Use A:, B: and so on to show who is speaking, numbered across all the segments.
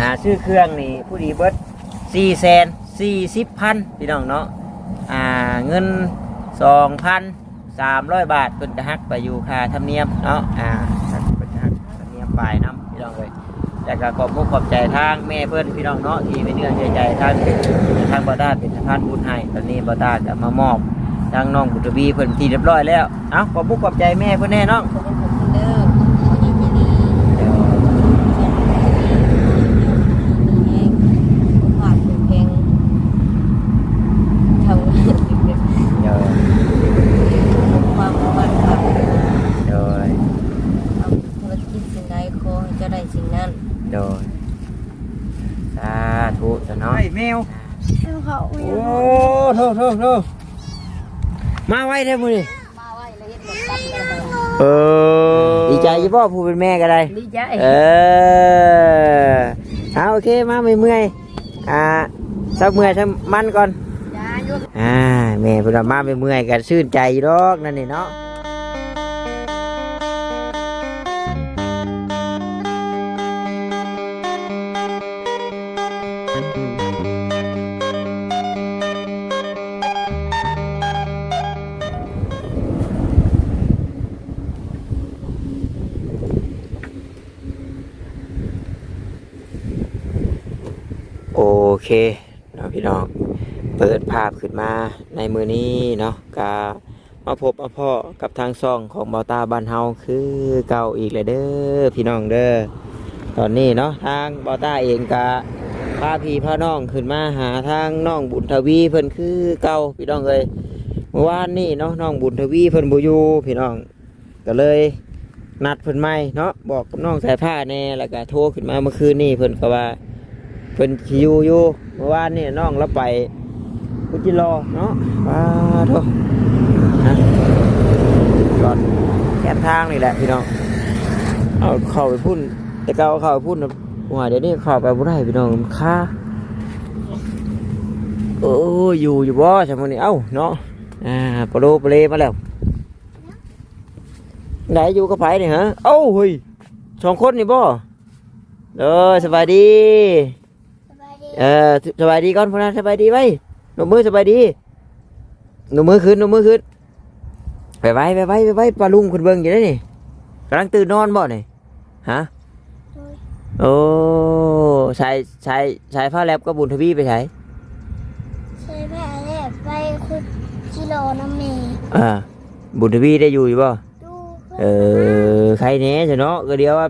A: อ่าซื้อเครื่องนี่ผู้ดีเบิดสี่แสนสี่สิบพันพี่น้องเนาะอ่าเงินสองพันสามร้อยบาทเพิ่นจะหักไปอยู่ค่าธรรมเนียมเนาะอ่าเพิ่นจะหักธรรมเนียมปลายน้ำพี่น้องเลยแต่ก็ขอบมุกขอบใจทางแม่เพิ่อนพี่น้องเนาะที่เป็นเนื้อเชื่อใจทางทางบอต้าเป็นสะพานบุญให้ตอนนี้บอต้าจะมามอบทางน้องบุตรบีเพิ่นที่เรียบร้อยแล้วเอ้าขอบมุกขอบใจแม่เพิ่นแน่น้อง
B: ขอบคุณเด้อขอยินดีแห้งผ่านเพลงทำงาน
A: เดี๋ยว
B: ความฝันค่ะ
A: เดี๋ยว
B: ทำธุรกิจสิ่งใดขอให้เจ้าได้สิ่งนั้น
A: โดยสาธุจะน้อยแมว
C: เขา
A: โอ้โทษโทษโทษมาไว้เด้อมือนี่
B: มาไว้แล้วเฮ็ดแบบตัดกันเลย
A: เออดีใจยี่พ่อผู้เป็นแม่ก็ได้
B: ดีใจ
A: เออเอาโอเคมาไม่เมื่อยอ่าสักเมื่อยสักมันก่อน
B: ยายุ
A: อ่าแม่เพิ่นว่ามาไม่เมื่อยกันชื่นใจอยู่ดอกนั่นนี่เนาะ เคเนาะพี่น้อง เปิดภาพขึ้นมาในมือนี้เนาะกามาพบมาพ่อกับทางซ่องของบอตาบ้านเฮาคือเก่าอีกเลยเด้อพี่น้องเด้อตอนนี้เนาะทางบอตาเองกะพาพี่พาน้องขึ้นมาหาทางน้องบุญทวีเพิ่นคือเก่าพี่น้องเลยเมื่อวานนี่เนาะน้องบุญทวีเพิ่นบ่อยู่พี่น้องก็เลยนัดเพิ่นใหม่เนาะบอกกับน้องสายผ้าแน่แล้วก็โทรขึ้นมาเมื่อคืนนี่เพิ่นก็ว่า เพิ่นสิอยู่อยู่เมื่อวานนี่น้องเราไปกุจิรอเนาะว้าโถนะก่อนแคบทางนี่แหละพี่น้องเอาเข้าไปพุ่นแต่เก่าเข้าไปพุ่นะว่าเดี๋ยวนี้เข้าไปบ่ได้พี่น้องค่าโอ้อยู่อยู่บ่สมมุตินี้เอ้าเนาะอ่าปลาโลปลาเลมาแล้วไหนอยู่กับไผนี่ฮะเอ้าเฮ้ยสองคนนี่บ่เออสบายดี
C: สบายดี
A: เออสบายดีก่อนพอนะสบายดีไว้หนุ่มมือสบายดีหนุ่มมือขึ้นหนุ่มมือขึ้นไปไว้ไปไว้ไปไว้ปลาลุงคนเบิ่งอยู่ได้นี่กำลังตื่นนอนบ่นี่ฮะโอ้ชายชายชายผ้าแลบก็บุญทวีไปใช้
C: ใช้แม่แรกไปคุดกิโลน้ำเมย์
A: อ่าบุญทวีได้อยู่อยู่บ่
C: ดู
A: เออใครเนี้ยเนาะก็เดียวว่า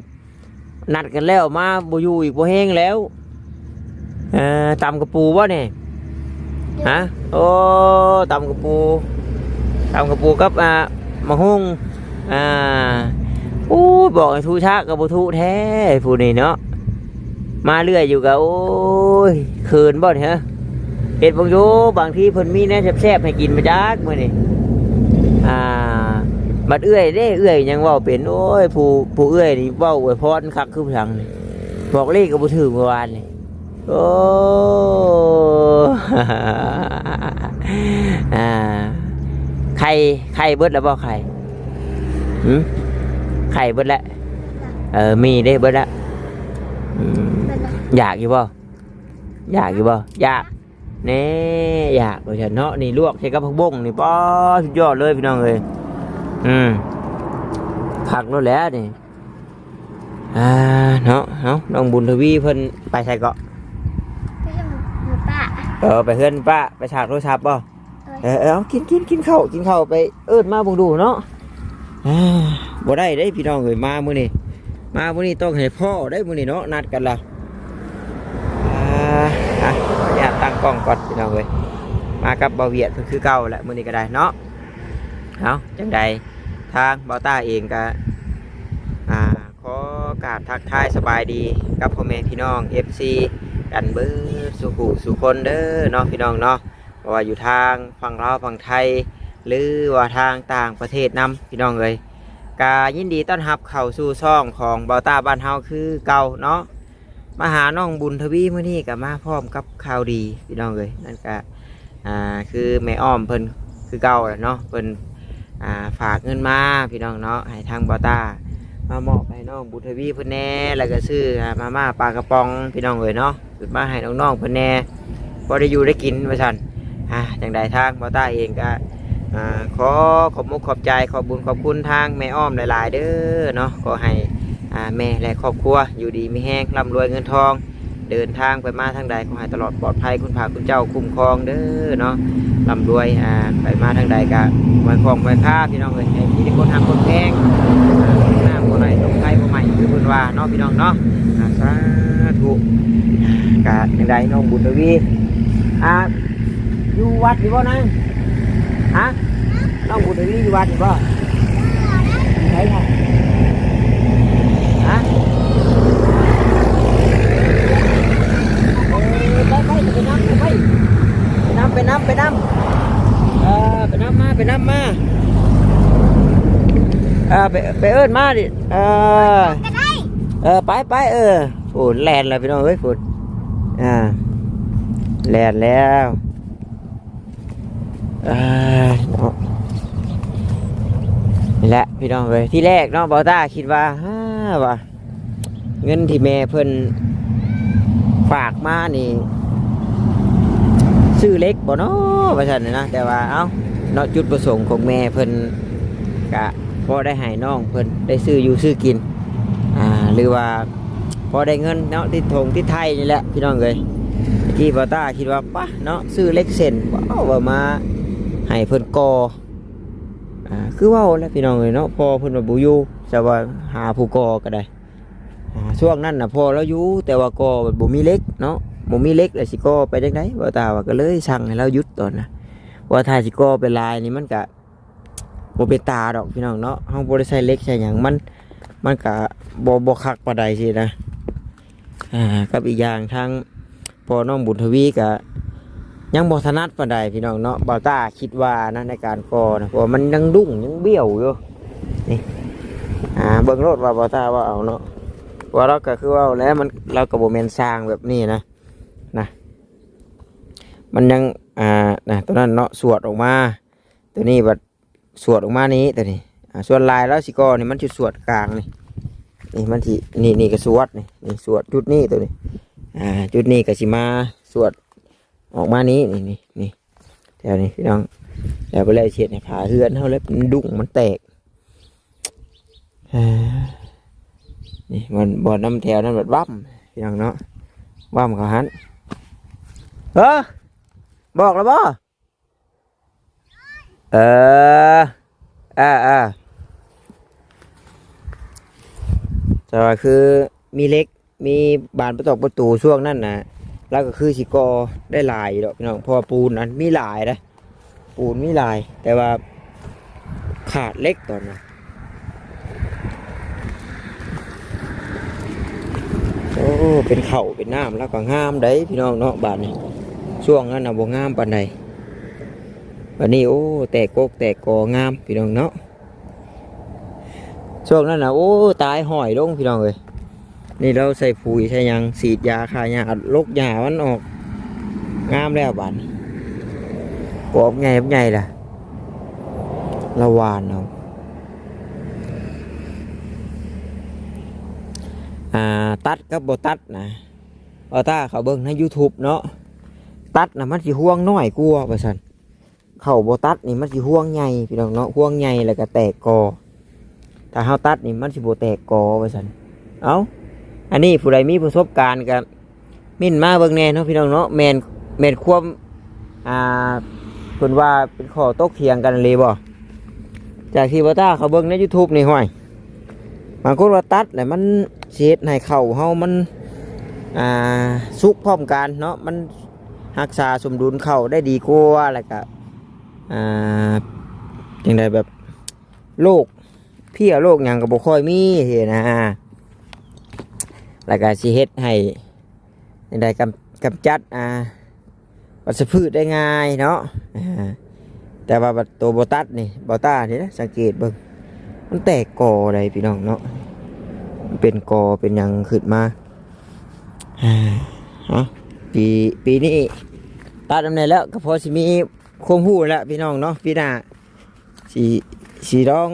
A: นัดกันแล้วมาบ่อยู่อีกบ่แห้งแล้ว เอ่อตำกระปูบ่เนี่ยฮะโอ้ตำกระปูตำกระปูกับอ่ามะฮุ่งอ่าอู้บอกให้ทูชากับบ่ทูแท้ผู้นี้เนาะมาเรื่อยอยู่กับโอ้ยเขินบ่เนี่ยฮะเฮ็ดบ่อยู่บางทีเพิ่นมีแหน่แซ่บๆให้กินมาจักมื้อนี้อ่าบัดเอื้อยเด้เอื้อยยังเว้าเป็นโอ้ยผู้ผู้เอื้อยนี่เว้าอวยพรคักคือทางนี่บอกเลขก็บ่ถือเมื่อวานนี่ โอ้อ่าไข่ไข่เบิดแล้วบ่ไข่หืมไข่เบิดแล้วเออมีได้เบิดแล้วอืม
C: เป็นไร
A: อยากอยู่บ่อยากอยู่บ่อยากแน่อยากเลยเนาะนี่ลวกใช้กับผักบงนี่ป้อสุดยอดเลยพี่น้องเอ้ยอืมผักแล้วแหล้วนี่อ่าเนาะเนาะน้องบุญทวีเพิ่นไปใส่เกาะ
C: ไม่ใช่หมูหมูป่า
A: เออไปเพื่อนป้าไปฉากโทรศัพท์ป่ะเออเออเอากินกินกินข้าวกินข้าวไปเอิดมาเบุงดูเนาะอ่าบ่ได้ได้พี่น้องเอ้ยมามื้อนี้มามื้อนี้ต้องให้พ่อได้มื้อนี้เนาะนัดกันแล้วอ่าอะขออนุญาตตั้งกล้องก่อนพี่น้องเอ้ยมากับเบาเวียดเพิ่นคือเก่าแหละมื้อนี้ก็ได้เนาะเอาจังใดทางเบาต้าเองก็อ่าขอกราบทักทายสบายดีกับพ่อแม่พี่น้อง FC กันเบิดสุขุสุคนเด้อเนาะพี่น้องเนาะว่าอยู่ทางฝั่งลาวฝั่งไทย หรือว่าทางต่างประเทศนํพี่น้องเลยกายินดีต้อนรับเข้าสู่ช่องของเบาตาบ้านเฮาคือเก่าเนาะมาหาน้องบุญทวีมื้อนี้ก็มาพร้อมกับข่าวดีพี่น้องเลยนั่นก็อ่าคือแม่อ้อมเพิ่นคือเก่าแหละเนาะเพิ่นอ่าฝากเงินมาพี่น้องเนาะให้ทางเบาตา มามอบให้น้องบุทวีเพิ่นแน่แล้วก็ซื้อมาม่าปลากระป๋องพี่น้องเอ้ยเนาะขึ้นมาให้น้องๆเพิ่นแน่พอได้อยู่ได้กินว่าซั่นอ่างใดทางบ่ต้าเองก็อ่าขอขอบมุกขอบใจขอบบุญขอบคุณทางแม่อ้อมหลายๆ เด้อเนาะขอให้อ่าแม่และครอบครัวอยู่ดีมีแห้งร่ำรวยเงินทอง เดินทางไปมาทางใดขอให้ตลอดปลอดภัยคุณพาคุณเจ้าคุ้มครองเด้อเนาะร่ำรวยอ่าไปมาทางใดก็ไว้ครองไว้ค่าพี่น้องเอ้ยให้มีแต่คนทางคนแพง หน้าบ่ไหนตรงไทยบ่ใหม่คือเพิ่นว่าเนาะพี่น้องเนาะสาธุกะจังใดน้องบุญทวีอ่าอยู่วัดอยู่บ่นางฮะน้องบุญทวีอยู่วัดอยู่บ่อยู่ไหนค่ะฮะไปไปน้ำไปน้ำไปน้ำไปน้ำเออไปน้ำมาไปน้ำมา เออไปไปเอิ้นมาดิเออ
C: ได้
A: เออไปไปเออฝนแลนแล้วพี่น้องเอ้ยฝนอ่าแลนแล้วอ่านี่แหละพี่น้องเอ้ยที่แรกเนาะบอต้าคิดว่าฮ่าว่าเงินที่แม่เพิ่นฝากมานี่ซื้อเล็กบ่เนาะว่าซั่นนะนะแต่ว่าเอ้าเนาะจุดประสงค์ของแม่เพิ่นกะ พอได้ให้น้องเพิ่นได้ซื้ออยู่ซื้อกินอ่าหรือว่าพอได้เงินเนาะที่ทงที่ไทยนี่แหละพี่น้องเลยเมื่อกี้บอต้าคิดว่าปะเนาะซื้อเล็กเซนว้าวว่ามาให้เพิ่นกออ่าคือว่าแล้วพี่น้องเลยเนาะพอเพิ่นมาบุยู่จะว่าหาผู้กอก็ได้ช่วงนั้นนะพอแล้วอยู่แต่ว่ากอแบบบ่มีเล็กเนาะบ่มีเล็กแล้วสิกอไปจังไดบอต้าว่าก็เลยสั่งให้เราหยุดตอนนะว่าถ้าสิกอเป็นลายนี่มันก็ โบเปตาดอกพี่น้องเนาะห้องบริใช้เล็กใช่อย่างมัน มันกะบอบคักปานใดสินะ อ่ากับอีกอย่างทางพอน้องบุญทวีกะยังบอถนัดปานใดพี่น้องเนาะบาต้าคิดว่านะในการกอนะเพราะว่ามันยังดุ้งยังเบี้ยวอยู่นี่อ่าเบิ่งรถว่าบาต้าว่าเอาเนาะว่าเราก็คือว่าแล้วมันเรากับโบแมนสร้างแบบนี้นะนะมันยังอ่านะตัวนั้นเนาะสวดออกมา ตัวนี้แบัด สวดออกมานี้แตัวนี้อ่าส่วนลายแล้วสิกอนี่มันจุดสวดกลางนี่นี่มันที่นี่นี่ก็สวดนี่นี่สวดจุดนี้ตัวนี้อ่าจุดนี้ก็สิมาสวดออกมานี้นี่นี่นี่แถวนี้พี่น้องแล้วไปเลยเฉียดในผาเฮือนเท่าแล้วมันดุ้งมันแตกนี่มันบ่อน้ำแถวนั้นแบบว่ำพี่น้องเนาะว่ำเขาหันเออบอกแล้วบ่ เอออ่าอ่าแต่ว่าคือมีเล็กมีบานประตอกประตูช่วงนั้นนะแล้วก็คือสิกอได้ลายดอกพี่น้องพอปูนนั้นมีลายนะปูนมีลาย แต่ว่าขาดเล็กตอนนั้นโอ้เป็นเข่าเป็นน้ำแล้วก็งามได้พี่น้องเนาะบานนี้ช่วงนั้นนะบ่งามปานใด วันนี้โอ้แตกกกแตกกองามพี่น้องเนาะช่วงนั้นนะโอ้ตายหอยลงพี่น้องเลยนี่เราใส่ปุ๋ยใส่ยังสีดยาคายาอัดลกยามันออก งามแล้วบานปอบไงบไงล่ะละวานเอาอ่าตัดกับบตัดนะเอาตาเขาเบิ่งใน YouTube เนาะตัดนะมันสิห่วงน้อยกลัวาว่สัน เข่าโบตัดนี่มันสิห่วงใหญ่พี่น้องเนาะห่วงใหญ่แล้วก็แตกกอถ้าเฮาตัดนี่มันสิบ่แตกกอว่าซั่นเอ้าอันนี้ผู้ใดมีประสบการณ์กับมิ่นมาเบิ่งแน่เนาะพี่น้องเนาะแมนแมนความอ่าเพิ่นว่าเป็นข้อตกเถียงกันเลยบ่จากที่บ่ตาเขาเบิ่งใน YouTube นี่ห้อยบางคนว่าตัดแล้วมันสิเฮ็ดให้เข่าเฮามันอ่าสุกพร้อมกันเนาะมันรักษาสมดุลเข่าได้ดีกว่าแล้วก็ อ่าจังใดแบบโรคเพี้ยโรคหยังก็บ่ค่อยมีเห็นนะแล้วก็สิเฮ็ดให้จังใดกำกำจัดอ่าวัชพืชได้ง่ายเนาะแต่ว่าตัวโบตัสนี่บอต้านี่นะสังเกตเบิ่งมันแตกกออะได้พี่น้องเนาะเป็นกอเป็นยังขึ้นมาอ่าเนาะปีปีนี้ตัดดำเนินแล้วก็พอสิมี ความหู้แล้วพี่น้องเนาะพี่หน้าสีสีร้อง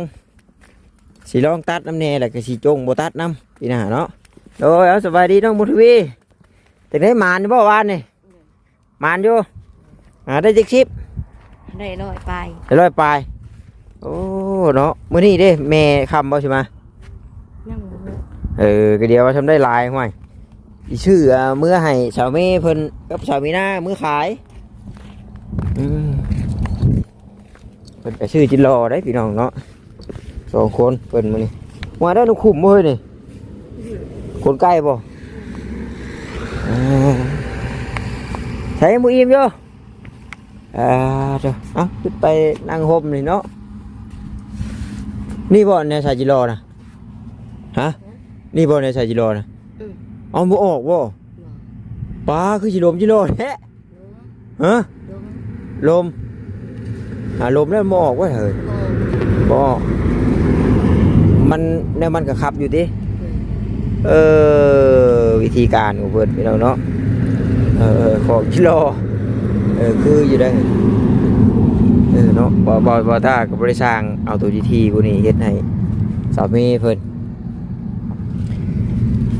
A: สิลองตัดน้ำแน่แหละก็สิจงบ่ตัดน้ำพี่น้าเนาะโดยเอาสบายดีน้องบุญทวีแต่ได้หมานอยู่บ่วานนี่หมานอยู่อ่าได้จิกชิป
B: ได้ร้อยไป
A: ได้ร้อยปลายโอ้เนาะมื้อนี้เด้แม่คำบ่ใช่มา
B: นั่ง
A: เออก็เดียวว่าทำได้หลายห่วยอีชื่ออ่าเมื่อให้สาวเมย์เพิ่นกับสาวมีหน้ามือขายอืม เพิ่นก็ชื่อจินรอได้พี่น้องเนาะสองคนเพิ่นมื้อนี้มาได้นุขุมบ่เฮ้ยนี่คนใกล้บ่อ่าใช้มืออิ่มอยู่อ่าเดี๋ยวเอาขึ้นไปนั่งห่มนี่เนาะนี่บ่เนี่ยสายจิรอนะฮะนี่บ่ในสายจิโร่นะเอาบ่ออกบ่ป้าคือจิโรมจิโร่แท้ฮะลม หาลมแล้วบ่ออกว่าเฮ้ยบ่ออกมันแนวมันก็ขับอยู่ดิเออวิธีการของเพิ่นพี่น้องเนาะเออของจิโร่เออคืออยู่ได้เออเนาะบ่บ่บ่ถ้าก็บ่ได้สร้างเอาตัวทีทีพวกนี้เฮ็ดให้สามีเพิ่น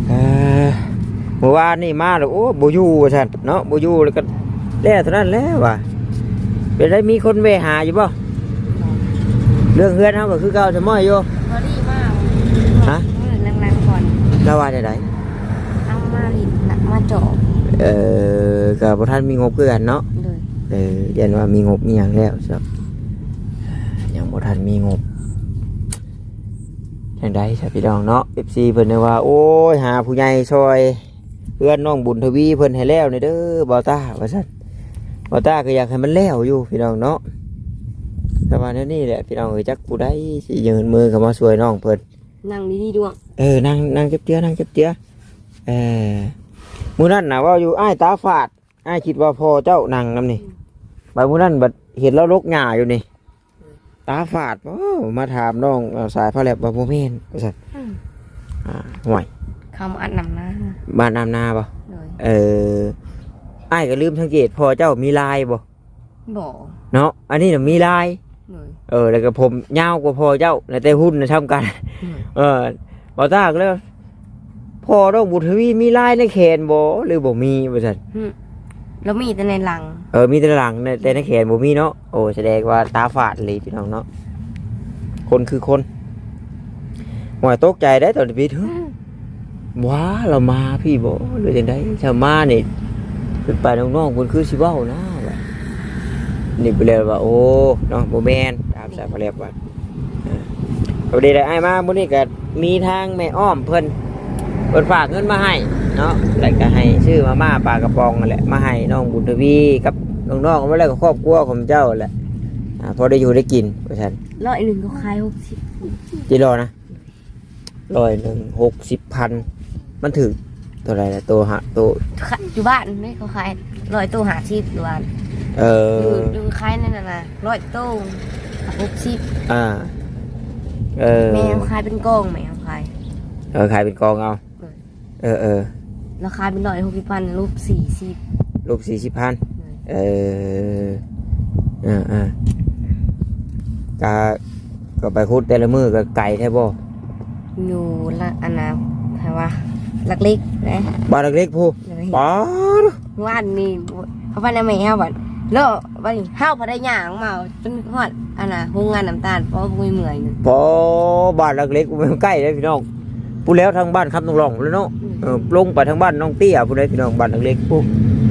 A: เอ่อเมื่อวานนี่มาแล้วโอ้บอยู่ว่าซั่นเนาะบอยู่แล้วก็แล้วเท่านั้นแหล้วว่ะ เป็นได้มีคนไปหาอยู่บ่เรื่องเฮือนเฮาก็คือเก่าจะม้อยอยู่
B: พอดีมาก
A: ฮะ
B: นั่งนั่งก่อน
A: แล้วว่าได้ได
B: เอามาลินน่ะมาเจาะ
A: เอ่อก็บ่ทันมีงบคือกันเนาะ
B: เลย
A: เออเรียนว่ามีงบมีหยังแล้วซับยังบ่ทันมีงบจังได๋ซะพี่น้องเนาะ FC เพิ่นได้ว่า โอ้ยหาผู้ใหญ่ช่วยเพื่อนน้องบุญทวีเพิ่นให้แล้วนี่เด้อบ่าวตาว่าซั่น บ่าวตาก็อยากให้มันแล้วอยู่พี่น้องเนาะแต่ว่าแนวนี้แหละพี่น้องเอ้ยจักผู้ใดสิยืนมือเข้ามาช่วยน้องเพิ่น
B: นั่งดีๆดวง
A: เออนั่งนั่งเก็บเตี้ยนั่งเก็บเตี้ยเออมื้อนั้นน่ะว่าอยู่อ้ายตาฝาดอ้ายคิดว่าพ่อเจ้านั่งนำนี่บางมื้อนั้นบัดเห็นแล้วลกหญ้าอยู่นี่ ตาฝาดบ่มาถามน้องเอาสายพระแลบว่าบ่แม่นว่าซั่นอ่าห่วย
B: คำอัดนำนะ
A: บ้านน้ำนาบ่
B: เลย
A: เออ อ้ายก็ลืมสังเกตพ่อเจ้ามีลายบ่
B: บอก
A: เนาะอันนี้น่ะมีลาย
B: เลย
A: เออ แล้วก็ผมยาวกว่าพ่อเจ้าแต่หุ้นน่ะทำกัน เออบ่ตาก็เลยว่าพ่อน้องบุตรทวีมีลายในแขนบ่หรือบ่มีว่าซั่น
B: แล้วมีแต่ในหลัง
A: เออมีแต่หลังในแต่ในแขนบ่มีเนาะโอ้แสดงว่าตาฝาดเลยพี่น้องเนาะคนคือคนหวยตกใจได้ตอนที่พี่ถึงว้าเรามาพี่บ่หรือจังไดชาวมานี่ ขึ้นไปน้องๆคนคือสิเว้านะว่านี่ไปเลยว่าโอ้เนาะบ่แม่นตามสายพระเรียบว่าเออเอาดีได้อ้ายมามื้อนี้ก็มีทางแม่อ้อมเพิ่นเพิ่นฝากเงินมาให้เนาะแล้วก็ให้ชื่อมาม่าปลากระป๋องนั่นแหละมาให้น้องบุญทวีกับน้องๆมาแล้วก็ครอบครัวของเจ้าแหละอ่าพอได้อยู่ได้กินว่าซั่น
B: ร้อยหนึ่งก็ขายหกสิบ
A: จิรอนะร้อยหนึ่งหกสิบพันมันถือ ตัวอะไรนะตัวหะตัว
B: อยู่บ้านนี่เขาขายร้อยตู้หาชิบอยู่บ้าน
A: เอ
B: อยู่
A: อ
B: อยู่ขายนั่นน่ะนะร้อยตู้หกสิบ
A: อ่า เออ
B: แมวขายเป็นกองแมวขาย
A: เออขายเป็นกองเอาเออเออ
B: ราคาเป็นร้อยหกสิบพันรูปสี่สิบ
A: รูปสี่สิบพันเอออ่าอ่าก็ก็ไปคุดแต่ละมือก็ไก่แท้บ่
B: อยู่ละอันนะใครว่า ลักเล็กนะ
A: บ้านเล็กๆผู้
B: เลย
A: ป๋าด
B: ว่านนี่เขาไปในแม่เฮาบัดแล้ววันนี้เฮาพอได้ย่างมาจนฮอดอันน่ะโรงงานน้ำตาลเพราะบ่มีเมื่อยนึง
A: พอบ้านเล็กๆมันใกล้เลยพี่น้องผู้แล้วทางบ้านคำตรงหลองเลยเนาะเออลงไปทางบ้านน้องเตี้ยผู้ใดพี่น้องบ้านเล็กๆปุ๊บ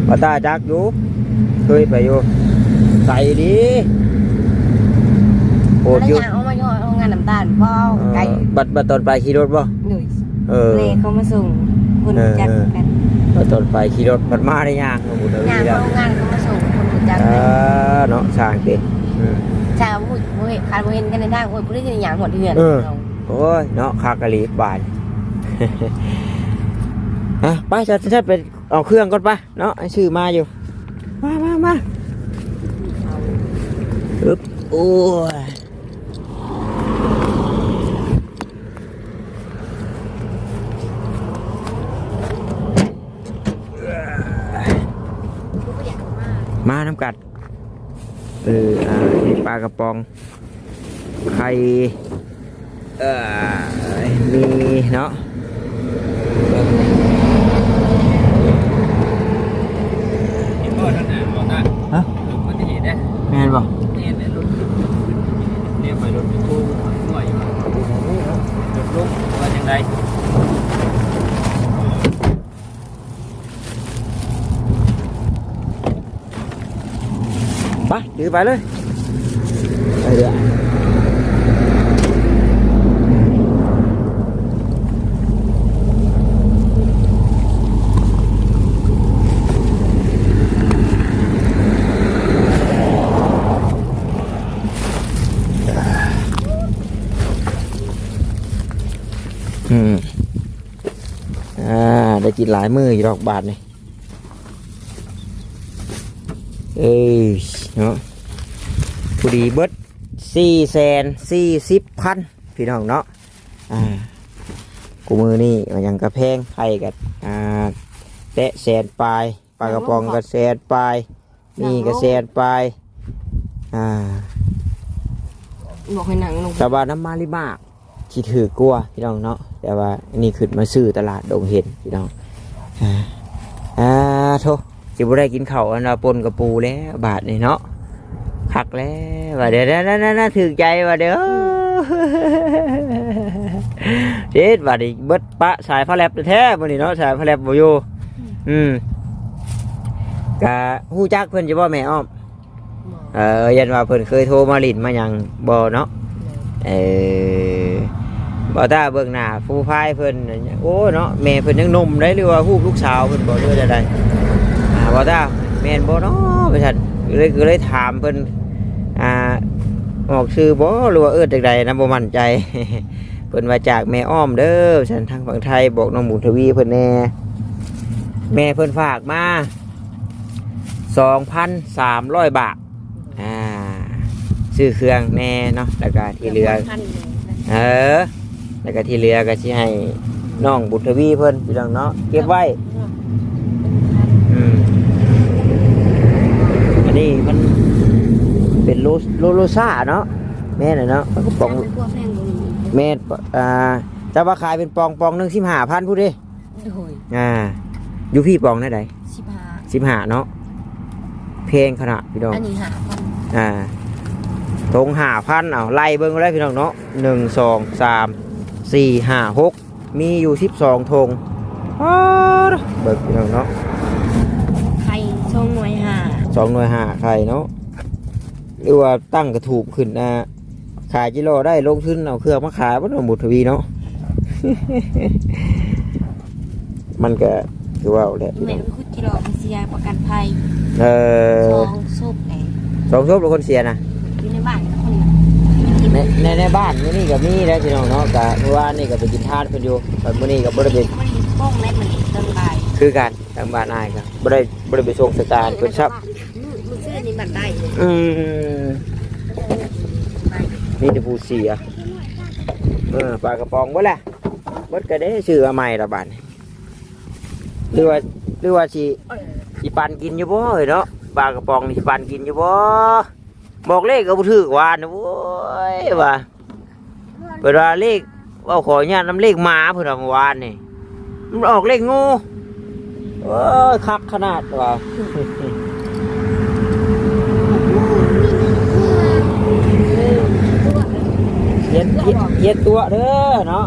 A: ป้าตาจักอยู่เคยไปอยู่ใส่ดีโหดอยู่
B: แล้วย่างเอามาย่อโรงงานน้ำตาลเพราะ
A: เออ
B: ไก่
A: บัดบัดตอนไปขี่รถบ่
B: เลย
A: เออ
B: เลเขามาส่งคน
A: เออ
B: จักกัน
A: บัดตอนไปขี่รถบัดมาได้ยากนะบุญเอ้
B: ย่าง
A: ย
B: โรงงานเขามาส่งคนรู้จัก
A: อ่
B: กันา
A: เนาะสร้างเก่งอืม
B: ชาวผู้ผู้เห็นคาดบ่เห็นกันในทางโอ้ยบ่ได้สิย่างหมดเดือน
A: เออ
B: เรา
A: โอ้ยเนาะคากะลีบานอะไปจะจะไปเอาเครื่องก่อนไปเนาะไอ้ชื่อมาอยู่ มามามาอึ๊บโอ้ย มาน้ำ กัด เอออ่ามีปลากระป๋อง ไข่ เออมีเนาะ
D: เห็นบ่นั่นน่ะบ่ตา
A: ฮะ
D: รถมันจะเห็นได้
A: แม่นบ่
D: เห็นได้รถเรียกไปรถตู้หน่อยรถลุกว่าจังได
A: ไป ถือไปเลยไปเดี๋ยวอืมอ่า ได้กินหลายมืออยู่ดอกบาทนี่เอ้ยเนาะ ผู้ดีเบิดสี่แสนสี่สิบพันพี่น้องเนาะอ่ากูมือนี่มันยังกระแพงไข่กันอ่าแตะแสนปลายปลากระป๋องกระแสนปลายนี่กระแสนปลายอ่า
B: บอกให้หนังลง
A: แต่ว่าน้ำมาลิมากที่ถือกลัวพี่น้องเนาะแต่ว่าอันนี้ขึ้นมาซื้อตลาดดงเห็นพี่น้องอ่าอ่าโทสิบุได้กินข้าวอันเราปนกับปูแล้วบาทนี่เนาะ คักแล้วว่าเดี๋ยวนั่นนั่นถือใจว่าเดี๋ยวเด็ดว่าดิเบิดปะสายฟ้าแลบแท้ๆมื้อนี้เนาะสายฟ้าแลบบ่อยู่อืมกะฮู้จักเพิ่นจะบ่แม่อ้อมเออยันว่าเพิ่นเคยโทรมาลินมาหยังบ่เนาะเออบ่ตาเบิ่งหน้าผู้พายเพิ่นน่ะโอ้เนาะแม่เพิ่นยังนมได้หรือว่าฮู้ลูกสาวเพิ่นบ่เรือใดๆอ่าบ่ตาแม่นบ่เนาะไปซั่นเลยก็เลยถามเพิ่นอ่า ออกชื่อบ่หรือว่าเอิ้นจังใดนะบ่มั่นใจ เพิ่นว่าจากแม่อ้อมเด้อฉันทางฝั่งไทยบอกน้องหมูทวีเพิ่นแน่แม่เพิ่นฝากมา2,300บาทอ่าซื้อเครื่องแน่เนาะแล้วก็ที่เหลือ
B: พันหนึ่ง
A: เออ แล้วก็ที่เหลือก็สิให้น้องบุตรวีเพิ่นพี่น้องเนาะเก็บไว้อืมอันนี้มัน เป็นโลโลโลซ่าเนาะแม่น่ะเนาะมันก็ปอง
B: ไม่กลัวแพงกว่านี้
A: แม่อ่าจะว่าขายเป็นปองปองหนึ่งสิบห้าพันพูดดิ
B: โดย
A: อ่าอยู่พี่ปองได้ได
B: สิบห้า
A: สิบห้าเนาะเพลงขนาดพี่น้อง
B: อันนี้หาพัน
A: อ่าทงห้าพันเอาไล่เบิ้งเลยพี่น้องเนาะหนึ่งสองสามสี่ห้าหกมีอยู่สิบสองธงอ้าวเบิกพี่น้องเนาะ
B: ไข่ทรงหน่วยหา
A: สองหน่วยห้าใครเนาะ หรือว่าตั้งกระถูกขึ้นนะขายจิโร่ได้ลงทุนเอาเครื่องมาขายวัดหนองบุตรวีเนาะ มันก็คือว่าแหละพี่
B: แม่
A: น้อง
B: เป็นคุดกิโลเป็นเสียประกันภัย
A: เออ
B: สองซุปไหน
A: สองศพหรือคนเสียนะ
B: อยู่ในบ้านคน
A: ในในในบ้านมื้อนี้ก็มีแล้วพี่น้องเนาะกะเมื่อวานนี่ก็ไปกินทานเพิ่นอยู่แต่มื้อนี้ก็บ่ได้ไป
B: มันมีโป้งเล็ดมันต้นใบ
A: คือกันทางบ้านนายก็บ่ได้บ่ได้ไปส่งสการเพิ่นครั บ
B: มันซื้อนี่บัตรได้เลย
A: อืมนี่แต่ผู้เสียเออปลากระป๋องบ่ล่ะบิดก็ได้ชื่อเอาใหม่ละบาดนี้หรือว่าหรือว่าสิสิปันกินอยู่บ่เอ้ยเนาะปลากระป๋องนี่สิปันกินอยู่บ่บอกเลขก็บ่ถูกว่านะโว้ยว่าเปิดว่าเลขว่าขออนุญาตนำเลขหมาเพื่อนเมื่อวานนี่มันออกเลขงูเออคักขนาดว่า เย็นเย็นเย็นตัวเด้อเนาะ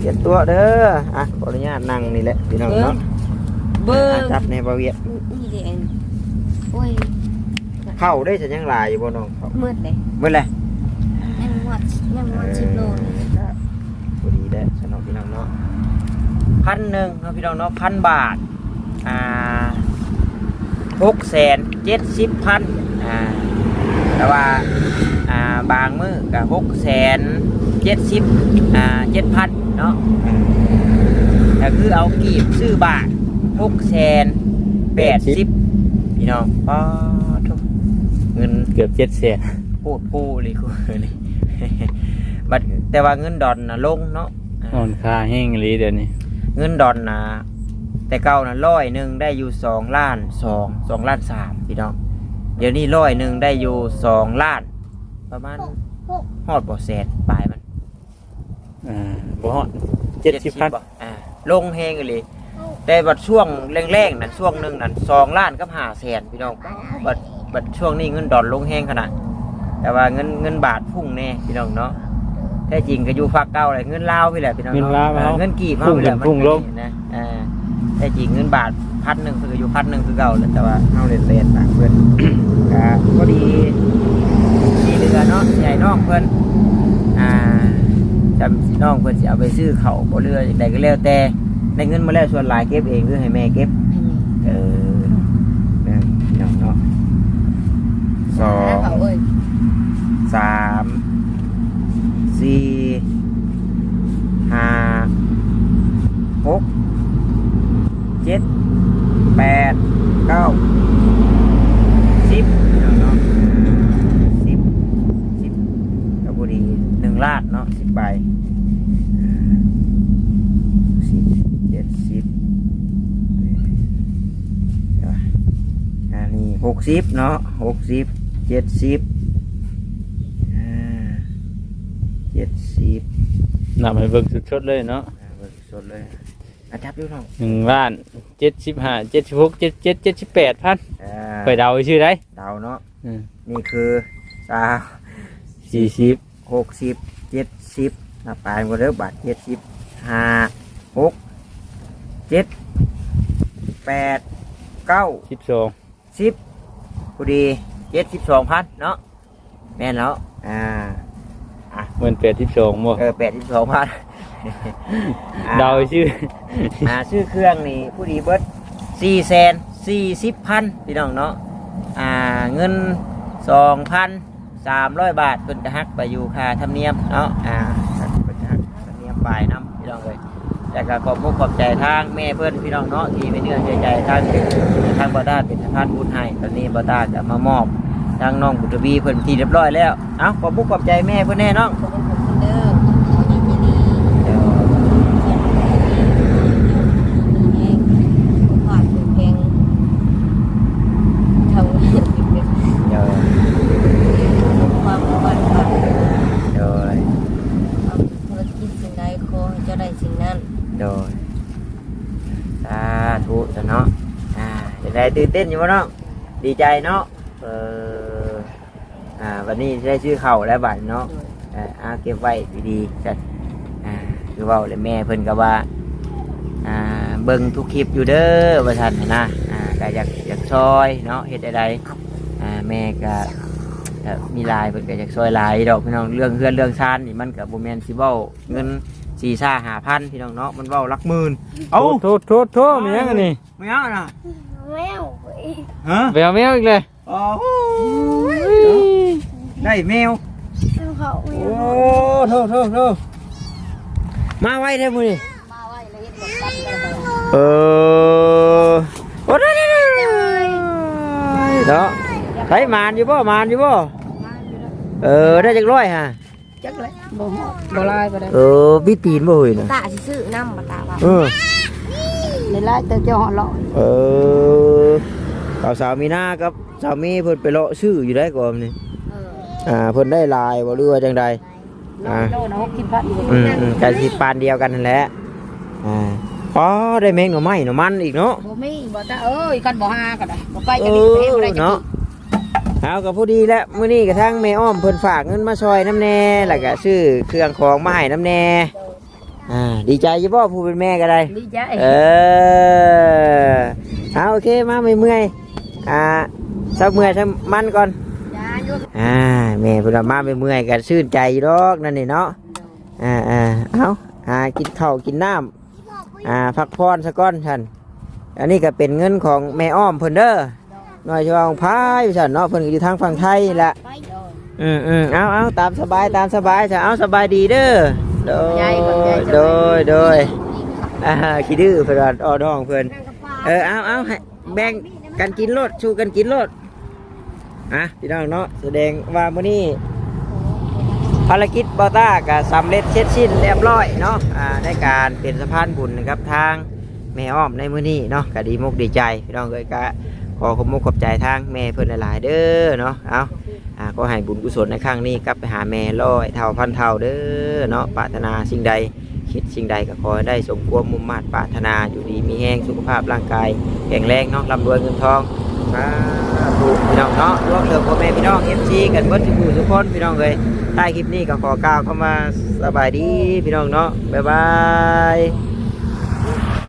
A: เย็นตัวเด้ออะขออนุญาตนั่งนี่แหละพี่น้องเนาะ
B: เบิ้
A: อะ
B: ง
A: จับในบาเวียด
B: นี่เด่นโอ้ย
A: เข้าได้ฉันยังหลายอยู่บ่น้องเขา
B: มืดเลย
A: เมื่อไร
B: แม่งวัดแม่งวัดสิบโล
A: พอดีได้สนองพี่น้องเนาะพันหนึ่งเนาะพี่น้องเนาะพันบาทอ่าหกแสนเจ็ดสิบพันอ่าแต่ว่าอ่า บางมือกับหกแสนเจ็ดสิบอ่าเจ็ดพันเนาะแต่คือเอากีบซื้อบาทหกแสนแปดสิบพี่น้องป้าทุกเงิน
D: เกือบเจ็ดแสน
A: พูดพูดเลยคุณนี่บัดแต่ว่าเงินดอนนะลงเนาะ
D: อ่อนค่าแห้งอีหลีเดี๋ยวนี้
A: เงินดอนนะแต่เก่านะร้อยหนึ่งได้อยู่สองล้านสองสองล้านสามพี่น้องเดี๋ยวนี้ร้อยหนึ่งได้อยู่สองล้าน ประมาณ
C: หก
A: หอดบ่แสนปลายมัน
D: อ่าบ่ฮอดเจ็ดสิบพัน
A: บ่อ่าลงแฮงอีหลีแต่บัดช่วงแรงๆนั่นช่วงหนึงนั่น2ล้านกับ5แสนพี่น้องบัดบัดช่วงนี้เงินดอลลงแฮงขนาดแต่ว่าเงินเงินบาทพุ่งแน่พี่น้องเนาะแท้จริงก็อยู่ฝากเก่าแหละเงินลาวพี่แหละพี่น้อง
D: เงิน
A: เนาะ
D: ลาว
A: เออ
D: เอา
A: เงินกีบ
D: พุ่ง
A: พี่แหละ
D: ขึ้นพุ่งลง
A: นะอ่าแท้จริงเงินบาทพันหนึ่งคืออยู่พันหนึ่งคือเก่าแหละแต่ว่าเฮาเล่นเล่นต่างเพิ่นก็พอดีดี เหลือเนาะใหญ่น้องเพิ่นอ่าจำสิน้องเพิ่นสิเอาไปซื้อเขาวบ่เรือใดก็แล้วแต่ได้เงินมาแล้วส่วนหลายเก็บเองหรือให้แม่เก็บเออแม่นพี่น้องเนาะสอง
B: เขาเอ้ย
A: สามสี่ห้าหกเจ็ดแปดเก้าสิบพี่น้องเนาะสิบสิบก็พอดีหนึ่ งลาดเนาะสิบใบอ่าสิบเจ็ดสิบเดี๋ยวอันนี้หกสิบเนาะหกสิบเจ็ดสิบอ่าเจ็ดสิบ
D: นำให้เบิ่งสดๆเลยเนาะ
A: อ่าเบิกสดเลยอาจับดูน้อง
D: หนึ่งล้านเจ็ดสิบห้าเจ็ดสิบหกเจ็ดเจ็ดเจ็ดสิบแปดพัน
A: อ่า
D: ไปเดาชื่อได้
A: เดาเนาะ
D: อืม
A: นี่คือสาม
D: สี่สิบ
A: หกสิบเจ็ดสิบนับไปหมดเด้อบาทเจ็ดสิบห้าหกเจ็ดแปดเก้า
D: สิบสอง
A: สิบพอดีเจ็ดสิบสองพันเนาะแม่นแล้วอ่า
D: เหมือนแปดสิบสองบ่
A: เออแปดสิบสองพัน
D: เดาชื่อ
A: อ่าชื่อเครื่องนี่ผู้ดีเบิดสี่แสนสี่สิบพันพี่น้องเนาะอ่าเงินสองพัน สามร้อยบาทเป็นจะหักไปอยู่ค่าธรรมเนียมเนาะอ่าเป็นฮักธรรมเนียมปลายน้ำพี่น้องเลยแต่ก็ขอบคุณขอบใจทางแม่เพื่อนพี่น้องเนาะที่เป็นเนื้อใจใจทางทางบอด้าเป็นสะพานบุญให้ตอนนี้บอด้าจะมามอบทางน้องบุตรบีเพื่อนที่เรียบร้อยแล้วเอ้าขอบคุณขอบใจแม่เพื่อนแน่น้อง
B: ขอบคุณขอบคุณเด้อขอยินดี
A: เดี๋ยว
B: แห้งผ่านเป็นเพลงทำ
A: เดี๋ยว
B: ความระวังผ่าน
A: เดี๋ยว
B: ธุรกิจสิ่งใดขอให้เจ้าได้สิ่งนั้น
A: โดยสาธุจ้ะเนาะ อ่าจะได้ ตื่นเต้นอยู่บ่เนาะดีใจเนาะเอออ่าวันนี้ได้ชื่อเขาแล้วบัตรเนาะเอ่าเอาเก็บไว้ดีๆจัดอ่าคือเว่าเลยแม่เพิ่นก็ว่าอ่าเบิ่งทุกคลิปอยู่เด้อว่าท่านน่ะนะอ่าก็อยากอยากซอยเนาะเฮ็ดใดๆอ่าแม่ก็ก็มีหลายเพิ่นก็อยากซอยหลายดอกพี่น้องเรื่องเฮือนเรื่องชานนี่มันก็บ่แม่นสิเว้าเงินสี่ซ่าหาพันพี่น้องเนาะมันเว้าหลักหมื่น
D: โอ้โทษโทษโทษมียังอันนี้
A: ไม่เอาน่ะ
C: แม ว
A: ฮะ
D: ไปเอาแมวอีกเลย
A: โอ้โหได้แมว
C: แมวเขาแม
A: โอ้
C: ว
A: โทษโทษโทษมาไว้ได้มื้อนี่
B: มาไว้เลยเฮ็ดแบบกันกัน
A: เออโอ้ได้ได้ได้เนาะใช้มานอยู่บ่มานอยู่บ่เออได้จักร้อยฮะ
B: จักเลยบ่ฮอดบ่ลายบ่ได้
A: เออบิตีนบ่เฮ้ยน่ะ
B: ตาสิซื้อน้ำมาตาว่า
A: เออ
B: ในลายแต่เจ้าหอเลาะ
A: เออสาวสาวมีหน้ากับสามีเพิ่นไปเลาะซื้ออยู่ได้ก่อนนี่
B: เออ
A: อ่าเพิ่นได้ลายบ่หรือว่าจังใดอ่า
B: โลนะ6พัน
A: อืมอืมกันสิปานเดียวกันนั่นแหละอ่าอ๋อได้แมงหน่อไม้หน่อมันอีกเนาะ
B: บ่มีบ่ตาเอ้ยกันบ่หาก็ได้บ่ไป
A: เอ
B: จะมีเพลงบ่ได้
A: อ
B: จะ
A: เนาะเอากับผู้ดีแล้วมื้อนี้กระทั่งแม่อ้อมเพิ่นฝากเงินมาซอยน้ำแน่แล้วก็ซื้อเครื่องของมาให้น้ำแน่ อ่า ดีใจอยู่บ่ผู้เป็นแม่ก็ได้
B: ดีใจ
A: เออเอาโอเคมาไม่เมื่อยๆอ่าสักเมื่อยสักมันก่อน
B: จ้าอยู่
A: อ่าแม่เพิ่นว่ามาไม่เมื่อยๆกันชื่นใจอยู่ดอกนั่นนี่เนาะอ่าอ่าเอาหากินข้าวกินน้ำอ่าพักผ่อนซะก่อนท่านอันนี้ก็เป็นเงินของแม่อ้อมเพิ่นเด้อหน่อยช่วงพายฉันเนาะเพิ่นก็อยู่ทางฝั่งไทยแหละ
B: ไปโดน
A: อืมอืมเอาเอาตามสบายตามสบายจะเอาสบายดีเด้อ โดย
B: ยายขอบใจสบายดี
A: โดยโดยอ่าขี้ดื้อเพิ่นว่าอ้อน้องเพิ่นเออเอาเอาให้แบ่งกันกินรถชูกันกินรถอะพี่น้องเนาะแสดงว่ามื้อนี้ภารกิจบอต้าก็สำเร็จเสร็จสิ้นเรียบร้อยเนาะอ่าในการเป็นสะพานบุญนะครับทางแม่อ้อมในมื้อนี้เนาะก็ดีมุกดีใจพี่น้องเอ้ยก็ขอขอบคุณขอบใจทางแม่เพิ่นหลายๆเด้อเนาะเอา อ่าก็ให้บุญกุศลในครั้งนี้กลับไปหาแม่ร้อยเท่าพันเท่าเด้อเนาะปรารถนาสิ่งใดคิดสิ่งใดก็ขอให้ได้สมความมุ่งมั่นปรารถนาอยู่ดีมีแห้งสุขภาพร่างกายแข็งแรงเนาะร่ำรวยเงินทองสาธุพี่น้องเนาะรวมถึงพ่อแม่พี่น้อง FC กันเบิดทุกผู้ทุกคนพี่น้องเลยใต้คลิปนี้ก็ขอกล่าวเข้ามาสบายดีพี่น้องเนาะบ๊ายบาย